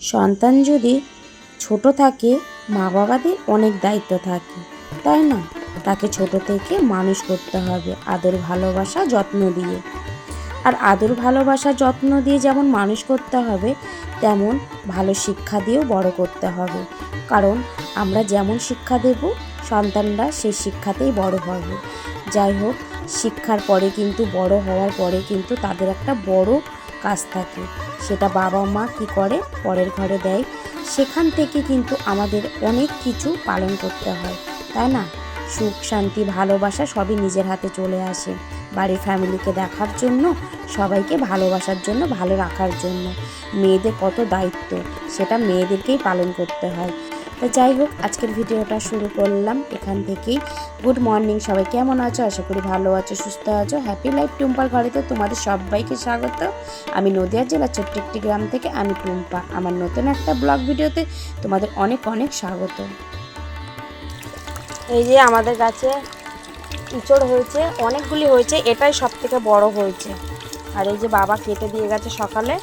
সন্তান যদি ছোট থাকে মা বাবাদের অনেক দায়িত্ব থাকে। তাই না? তাকে ছোট থেকে মানুষ করতে হবে, আদর ভালোবাসা যত্ন দিয়ে। আর আদর ভালোবাসা যত্ন দিয়ে যেমন মানুষ করতে হবে, তেমন ভালো শিক্ষা দিয়েও বড় করতে হবে। কারণ আমরা যেমন শিক্ষা দেব, সন্তানরা সেই শিক্ষাতেই বড় হবে। যাই হোক, শিক্ষার পরে কিন্তু, বড় হওয়ার পরে কিন্তু তাদের একটা বড় কাজ থাকে। সেটা বাবা মা কি করে? পরের ঘরে দেয়। সেখান থেকে কিন্তু আমাদের অনেক কিছু পালন করতে হয়, তাই না? সুখ, শান্তি, ভালোবাসা সবই নিজের হাতে চলে আসে। বাড়ির ফ্যামিলিকে দেখার জন্য, সবাইকে ভালোবাসার জন্য, ভালো রাখার জন্য। মেয়েদের কত দায়িত্ব, সেটা মেয়েদেরকেই পালন করতে হয়। তো যাই হোক, আজকের ভিডিওটা শুরু করলাম এখান থেকেই। গুড মর্নিং, সবাই কেমন আছো? আশা করি ভালো আছো, সুস্থ আছো। হ্যাপি লাইফ টুম্পার ঘরেতে তোমাদের সবাইকে স্বাগত। আমি নদিয়া জেলার ছোট্ট একটি গ্রাম থেকে আমি টুম্পা। আমার নতুন একটা ব্লগ ভিডিওতে তোমাদের অনেক অনেক স্বাগত। এই যে আমাদের গাছে ইঁচড় হয়েছে, অনেকগুলি হয়েছে, এটাই সব থেকে বড় হয়েছে। আর এই যে বাবা কেটে দিয়ে গেছে সকালে।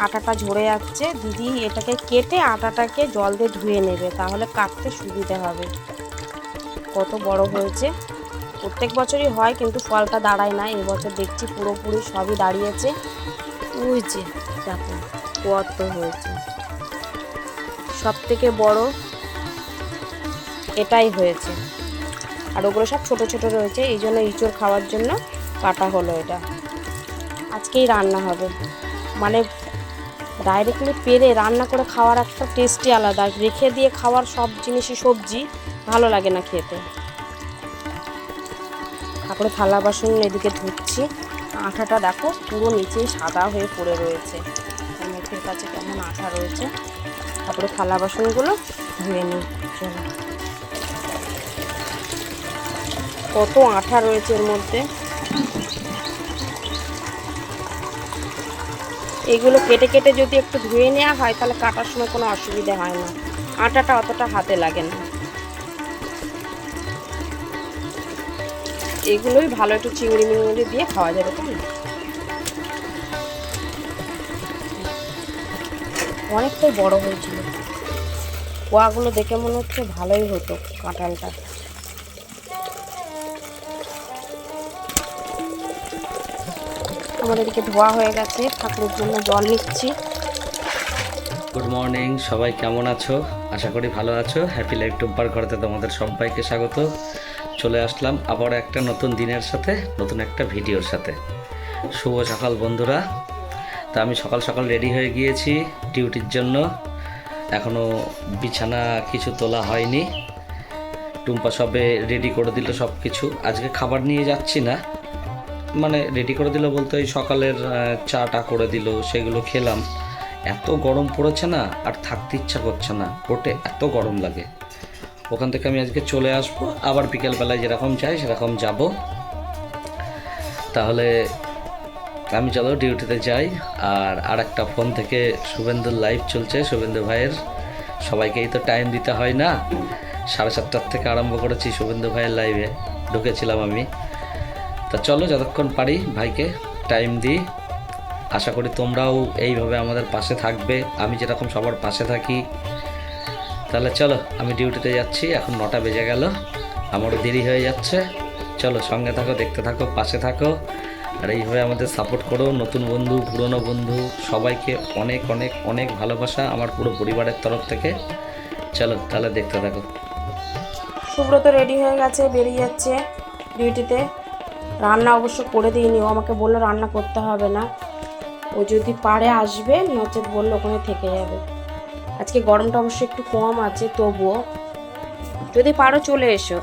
আটাটা ঝরে যাচ্ছে। দিদি এটাকে কেটে আটাটাকে জল দিয়ে ধুয়ে নেবে, তাহলে কাটতে সুবিধা হবে। কত বড় হয়েছে। প্রত্যেক বছরই হয়, কিন্তু ফলটা দাঁড়ায় না। এবছর দেখছি পুরোপুরি সবই দাঁড়িয়েছে। ওই যে, দেখো কত হয়েছে। সব থেকে বড় এটাই হয়েছে। আর ওগুলো সব ছোট ছোট রয়েছে, এই জন্য ইঁচড় খাওয়ার জন্য কাটা হলো এটা। আজকেই রান্না হবে। মানে ডাইরেক্টলি পেরে রান্না করে খাওয়ার একটা টেস্টই আলাদা। রেখে দিয়ে খাওয়ার সব জিনিসই সবজি, ভালো লাগে না খেতে। তারপরে থালা বাসন এদিকে ধুচ্ছি। আঠাটা দেখো পুরো নিচেই সাদা হয়ে পড়ে রয়েছে। মুখের কাছে কেমন আঠা রয়েছে। তারপরে থালা বাসনগুলো ধুয়ে নিই কত আঠা রয়েছে এর মধ্যে। এগুলো কেটে কেটে যদি একটু ধুয়ে নেওয়া হয়, তাহলে কাটার সময় কোনো অসুবিধা হয় না। আটাটা অতটা হাতে লাগে না। এগুলোই ভালো একটু চিংড়ি মিংড়ি দিয়ে খাওয়া যাবে, তাই অনেকটাই বড় হয়েছিল। কোয়াগুলো দেখে মনে হচ্ছে ভালোই হতো কাঁঠালটা। আমাদের এদিকে ধোয়া হয়ে গেছে, ঠাকুরের জন্য জল নিচ্ছি। গুড মর্নিং সবাই কেমন আছো? আশা করি ভালো আছো। হ্যাপি লাইফ টুম্পার ঘরেতে তোমাদের সবাইকে স্বাগত। চলে আসলাম আবার একটা নতুন দিনের সাথে, নতুন একটা ভিডিওর সাথে। শুভ সকাল বন্ধুরা। তা আমি সকাল সকাল রেডি হয়ে গিয়েছি ডিউটির জন্য। এখনও বিছানা কিছু তোলা হয়নি। টুম্পা সবে রেডি করে দিল সব কিছু আজকে খাবার নিয়ে যাচ্ছি না। মানে রেডি করে দিল বলতে ওই সকালের চাটা করে দিল, সেগুলো খেলাম। এত গরম পড়েছে না, আর থাকতে ইচ্ছা করছে না। ওটে এত গরম লাগে। ওখান থেকে আমি আজকে চলে আসব, আবার বিকেলবেলায় যেরকম চাই সেরকম যাব। তাহলে আমি চলো ডিউটিতে যাই, আর আর একটা ফোন থেকে শুভেন্দুর লাইভ চলছে। শুভেন্দু ভাইয়ের সবাইকেই তো টাইম দিতে হয় না। সাড়ে সাতটার থেকে আরম্ভ করেছি শুভেন্দু ভাইয়ের লাইভে ঢুকেছিলাম আমি। তা চলো যতক্ষণ পারি ভাইকে টাইম দিই। আশা করি তোমরাও এইভাবে আমাদের পাশে থাকবে। আমি যেরকম সবার পাশে থাকি। তাহলে চলো, আমি ডিউটিতে যাচ্ছি, এখন নটা বেজে গেল। আমারও দেরি হয়ে যাচ্ছে। চলো সঙ্গে থাকো, দেখতে থাকো, পাশে থাকো। আর এইভাবে আমাদের সাপোর্ট করো। নতুন বন্ধু, পুরনো বন্ধু, সবাইকে অনেক অনেক অনেক ভালোবাসা আমার পুরো পরিবারের তরফ থেকে। চলো, তাহলে দেখতে থাকো। সুব্রত রেডি হয়ে গেছে, বেরিয়ে যাচ্ছে ডিউটিতে রান্না অবশ্য করে দিইনি ও আমাকে বলল রান্না করতে হবে না। ও যদি পারে আসবে নচেত বলল ওখানে থেকে যাবে। আজকে গরমটা অবশ্য একটু কম আছে তবুও। যদি পারো চলে এসো।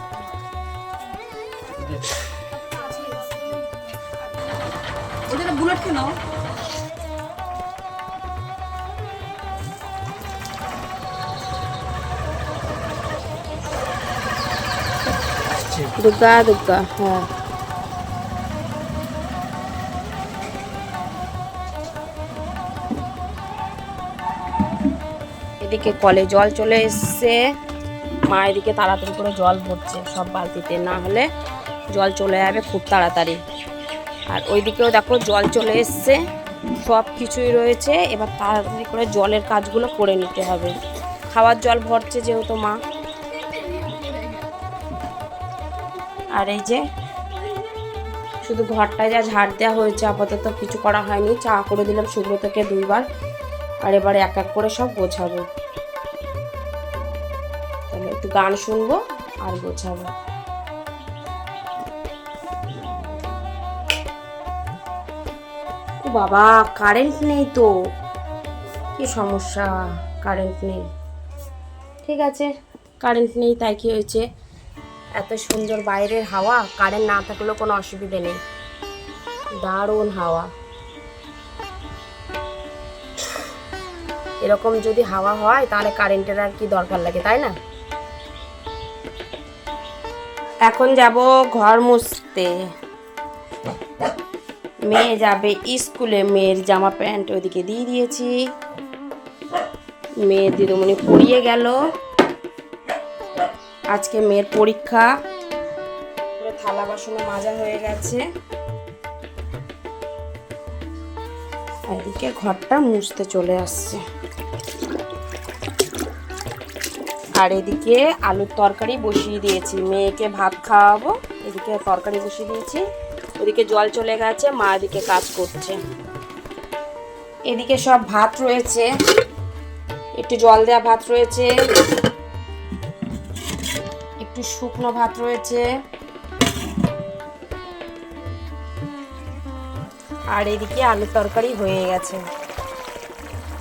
বুলেট কেন দুর্গা দুর্গা হ্যাঁ। এদিকে কলে জল চলে এসছে। মা এদিকে তাড়াতাড়ি করে জল ভরছে সব বালতিতে, না হলে জল চলে যাবে খুব তাড়াতাড়ি। আর ওইদিকেও দেখো জল চলে এসছে, সব কিছুই রয়েছে। এবার তাড়াতাড়ি করে জলের কাজগুলো করে নিতে হবে। খাওয়ার জল ভরছে যেহেতু মা। আর এই যে শুধু ঘরটায় যা ঝাড় দেওয়া হয়েছে, আপাতত কিছু করা হয়নি। চা করে দিলাম সুব্রতকে দুইবার। আর এবারে এক এক করে সব গোছাবো। তাহলে একটু গান শুনব আর গোছাবো। বাবা কারেন্ট নেই তো। কি সমস্যা? কারেন্ট নেই। ঠিক আছে কারেন্ট নেই তাই কি হয়েছে? এত সুন্দর বাইরের হাওয়া কারেন্ট না থাকলেও কোনো অসুবিধে নেই। দারুণ হাওয়া। এরকম যদি হাওয়া হয়, তাহলে কারেন্টের আর কি দরকার লাগে, তাই না? এখন যাব ঘর মুছতে। মেয়ে যাবে স্কুলে, মেয়ের জামা প্যান্ট ওইদিকে দিয়ে দিয়েছি। মেয়ের দিদিমণি পড়িয়ে গেল। আজকে মেয়ের পরীক্ষা। থালা বাসনও মাজা হয়ে গেছে। এদিকে ঘরটা মুছতে চলে আসছে। আর এদিকে আলুর তরকারি বসিয়ে দিয়েছি। মেয়েকে ভাত খাওয়াবো, এদিকে তরকারি বসিয়ে দিয়েছি। ওদিকে জল চলে গেছে, মা এদিকে কাজ করছে। এদিকে সব ভাত রয়েছে। একটু জল দেওয়া ভাত রয়েছে। একটু শুকনো ভাত রয়েছে। আর এদিকে আলুর তরকারি হয়ে গেছে।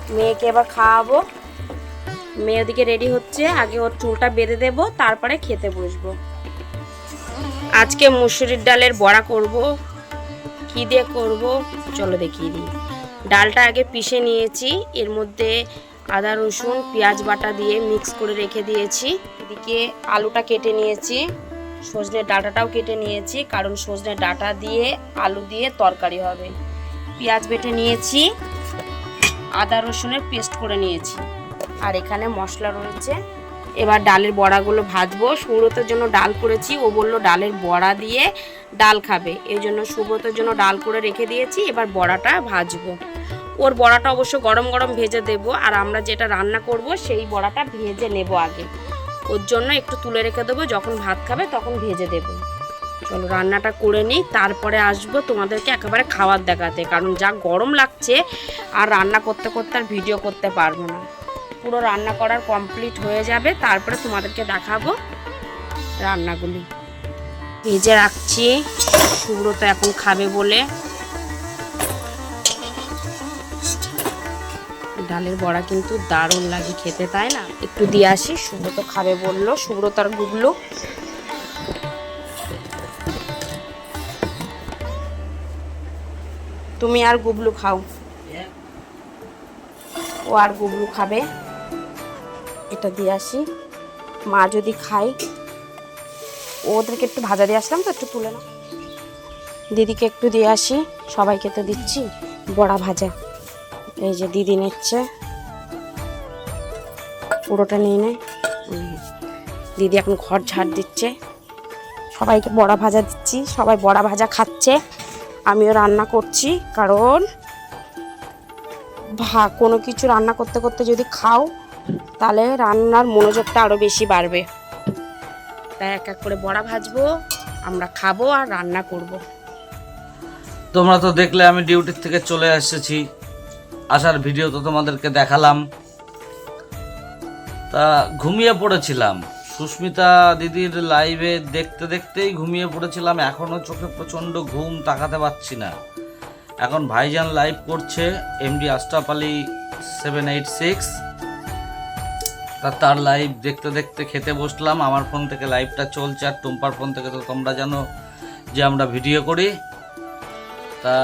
মেয়েকে এবার খাওয়াবো। মেয়ে ওদিকে রেডি হচ্ছে। আগে ওর চুলটা বেঁধে দেবো, তারপরে খেতে বসবো। আজকে মুসুরির ডালের বড়া করব। কি দিয়ে করব? চলো দেখিয়ে দিই। ডালটা আগে পিষে নিয়েছি। এর মধ্যে আদা, রসুন, পেঁয়াজ বাটা দিয়ে মিক্স করে রেখে দিয়েছি। এদিকে আলুটা কেটে নিয়েছি। সজনের ডাঁটাটাও কেটে নিয়েছি, কারণ সজনের ডাঁটা দিয়ে আলু দিয়ে তরকারি হবে। পেঁয়াজ বেটে নিয়েছি। আদা, রসুনের পেস্ট করে নিয়েছি। আর এখানে মশলা রয়েছে। এবার ডালের বড়াগুলো ভাজবো। সুব্রতর জন্য ডাল করেছি। ও বলল, ডালের বড়া দিয়ে ডাল খাবে। এই জন্য সুব্রতর জন্য ডাল করে রেখে দিয়েছি। এবার বড়াটা ভাজবো। ওর বড়াটা অবশ্য গরম গরম ভেজে দেব। আর আমরা যেটা রান্না করব, সেই বড়াটা ভেজে নেব আগে। ওর জন্য একটু তুলে রেখে দেবো। যখন ভাত খাবে, তখন ভেজে দেবো। চলো রান্নাটা করে নিই। তারপরে আসব তোমাদেরকে একেবারে খাবার দেখাতে। কারণ যা গরম লাগছে, আর রান্না করতে করতে আর ভিডিও করতে পারব না। পুরো রান্না করার কমপ্লিট হয়ে যাবে, তারপরে তোমাদেরকে দেখাবো রান্নাগুলি। ভেজে রাখছি সুব্রত এখন খাবে বলে। ডালের বড়া কিন্তু দারুণ লাগে খেতে, তাই না? একটু দিয়ে আসি সুব্রত খাবে বলল সুব্রত আর গুগলো তুমি আর গুবলু খাও। ও আর গুবলু খাবে। এটা দিয়ে আসি। মা যদি খাই ওদেরকে একটু ভাজা দিয়ে আসলাম তো, একটু তুলে না দিদিকে একটু দিয়ে আসি, সবাইকে তো দিচ্ছি, বড়া ভাজা। এই যে দিদি নিচ্ছে। পুরোটা নিয়ে নেয় দিদি এখন ঘর ঝাড় দিচ্ছে। সবাইকে বড়া ভাজা দিচ্ছি, সবাই বড়া ভাজা খাচ্ছে। আমিও রান্না করছি, কারণ ভা কোনো কিছু রান্না করতে করতে যদি খাও তাহলে রান্নার মনোযোগটা আরও বেশি বাড়বে। তাই এক এক করে বড়া ভাজবো আমরা খাব আর রান্না করব। তোমরা তো দেখলে আমি ডিউটির থেকে চলে এসেছি। আসার ভিডিও তো তোমাদেরকে দেখালাম। তা ঘুমিয়ে পড়েছিলাম। সুস্মিতা দিদির লাইভে দেখতে দেখতেই ঘুমিয়ে পড়েছিলাম। এখনও চোখে প্রচণ্ড ঘুম তাকাতে পারছি না। এখন ভাইজান লাইভ করছে MD Ali seven eight six তা তার লাইভ দেখতে দেখতে খেতে বসলাম। আমার ফোন থেকে লাইভটা চলছে আর টুম্পার ফোন থেকে তো তোমরা জানো যে আমরা ভিডিও করি। তা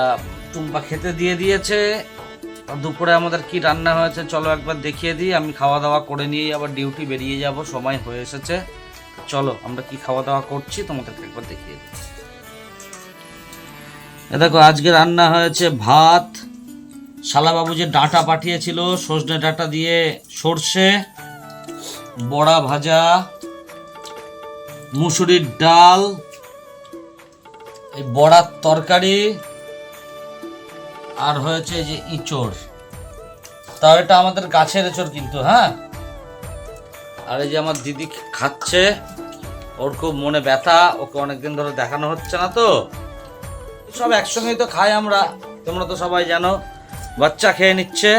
টুম্পা খেতে দিয়ে দিয়েছে। দুপুরে আমাদের কি রান্না হয়েছে চলো একবার দেখিয়ে দিই। আমি খাওয়া দাওয়া করে নিয়েই আবার ডিউটি বেরিয়ে যাব, সময় হয়ে এসেছে। চলো, আমরা কি খাওয়া দাওয়া করছি তোমাদেরকে একবার দেখিয়ে দিই। এ দেখো, আজকে রান্না হয়েছে ভাত। শালাবাবু যে ডাঁটা পাঠিয়েছিল, সজনে ডাঁটা দিয়ে সর্ষে। বড়া ভাজা, মুসুরির ডাল, এই বড়ার তরকারি আর হয়েছে যে ইঁচড়। তাও এটা আমাদের গাছের এঁচড় কিন্তু হ্যাঁ? আর এই যে আমার দিদি খাচ্ছে, ওর খুব মনে ব্যথা, ওকে অনেকদিন ধরে দেখানো হচ্ছে না তো। সব একসঙ্গেই তো খাই আমরা, তোমরা তো সবাই জানো, বাচ্চা খেয়ে নিচ্ছে।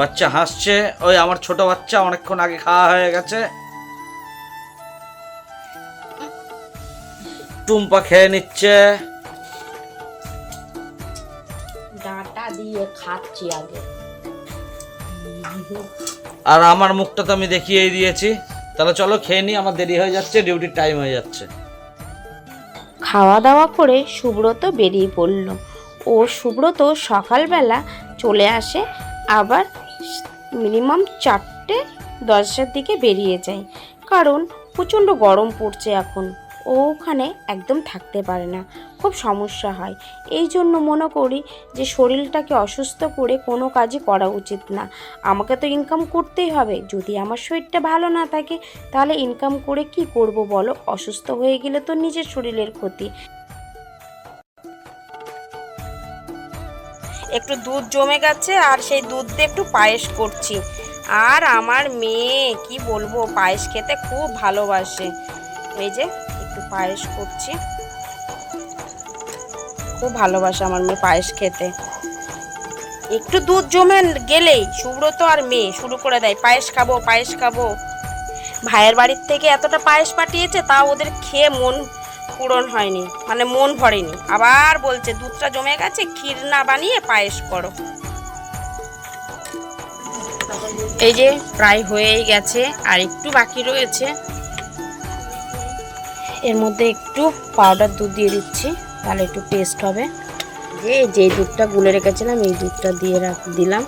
বাচ্চা হাসছে ওই আমার ছোট বাচ্চা অনেকক্ষণ আগে খাওয়া হয়ে গেছে। টুম্পা খেয়ে নিচ্ছে। ডাঁটা দিয়ে খাচ্ছি আগে। আর আমার মুখটা তো আমি দেখিয়েই দিয়েছি। তাহলে চলো খেয়ে নিই আমার দেরি হয়ে যাচ্ছে ডিউটির টাইম হয়ে যাচ্ছে। খাওয়া দাওয়া করে সুব্রত বেরিয়ে পড়ল। ও সুব্রত সকালবেলা চলে আসে আবার মিনিমাম চারটে দশটার দিকে বেরিয়ে যায়। কারণ প্রচণ্ড গরম পড়ছে এখন। ও ওখানে একদম থাকতে পারে না। খুব সমস্যা হয়। এই জন্য মনে করি যে শরীরটাকে অসুস্থ করে কোনো কাজই করা উচিত না। আমাকে তো ইনকাম করতেই হবে। যদি আমার শরীরটা ভালো না থাকে, তাহলে ইনকাম করে কি করব বলো? অসুস্থ হয়ে গেলে তো নিজের শরীরের ক্ষতি। একটু দুধ জমে গেছে আর সেই দুধ দিয়ে একটু পায়েস করছি। আর আমার মেয়ে, কি বলব, পায়েস খেতে খুব ভালোবাসে। এই যে, একটু পায়েস করছি। খুব ভালোবাসে আমার মেয়ে পায়েস খেতে। একটু দুধ জমে গেলেই সুব্রত আর মেয়ে শুরু করে দেয়, পায়েস খাব পায়েস খাব। ভাইয়ের বাড়ির থেকে এতটা পায়েস পাঠিয়েছে তাও ওদের খেয়ে মন পূরণ হয়নি মানে মন ভরেনি। আবার বলছে, দুধটা জমে গেছে ক্ষীর না বানিয়ে পায়েস করো। এই যে, প্রায় হয়েই গেছে, আর একটু বাকি রয়েছে। এর মধ্যে একটু পাউডার দুধ দিয়ে দিচ্ছি, তাহলে একটু টেস্ট হবে। যে যে দুধটা গুলে রেখেছিলাম, এই দুধটা দিয়ে রাখ, দিলাম।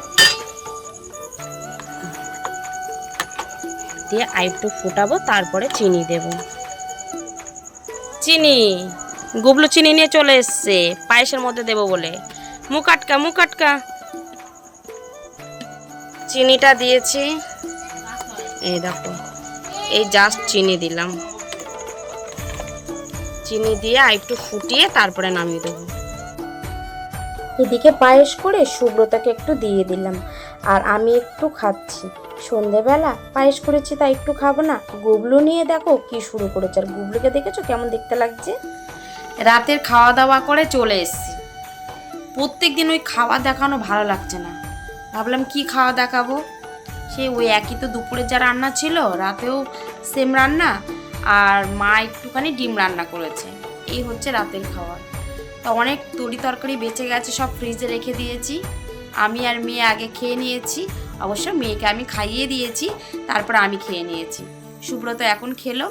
দিয়ে আর একটু ফোটাবো, তারপরে চিনি দেব। চিনি। গুবলু চিনি নিয়ে চলে এসছে। পায়েসের মধ্যে দেবো বলে। মুখ আটকা মুখ আটকা। চিনিটা দিয়েছি। এই দেখো, এই জাস্ট চিনি দিলাম। চিনি দিয়ে আর একটু ফুটিয়ে তারপরে নামিয়ে দেবো। এদিকে পায়েস করে সুব্রতাকে একটু দিয়ে দিলাম। আর আমি একটু খাচ্ছি। সন্ধেবেলা পায়েস করেছি, তাই একটু খাব না। গুবলু নিয়ে দেখো কি শুরু করেছে। আর গুবলুকে দেখেছ কেমন দেখতে লাগছে? রাতের খাওয়া দাওয়া করে চলে এসেছি। প্রত্যেক দিন ওই খাওয়া দেখানো ভালো লাগছে না। ভাবলাম কি খাওয়া দেখাবো? সে ওই একই তো দুপুরে যা রান্না ছিল, রাতেও সেম রান্না, আর মা একটুখানি ডিম রান্না করেছে। এই হচ্ছে রাতের খাবার তো অনেক তরি তরকারি বেঁচে গেছে, সব ফ্রিজে রেখে দিয়েছি। আমি আর মেয়ে আগে খেয়ে নিয়েছি, অবশ্য মেয়েকে আমি খাইয়ে দিয়েছি, তারপর আমি খেয়ে নিয়েছি। সুব্রত এখন খেলো,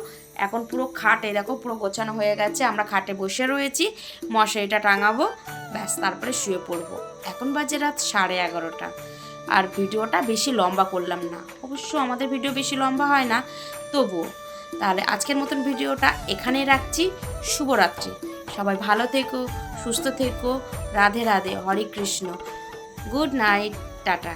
এখন পুরো খাট দেখো পুরো গোছানো হয়ে গেছে, আমরা খাটে বসে রয়েছি, মশারিটা টাঙাবো, ব্যাস তারপরে শুয়ে পড়ব। এখন বাজে রাত সাড়ে এগারোটা, আর ভিডিওটা বেশি লম্বা করলাম না। অবশ্য আমাদের ভিডিও বেশি লম্বা হয় না, তবুও। তাহলে আজকের মতন ভিডিওটা এখানেই রাখছি, শুভরাত্রি। সবাই ভালো থেকো, সুস্থ থেকো, Radhe Radhe, Hare Krishna. Good night tata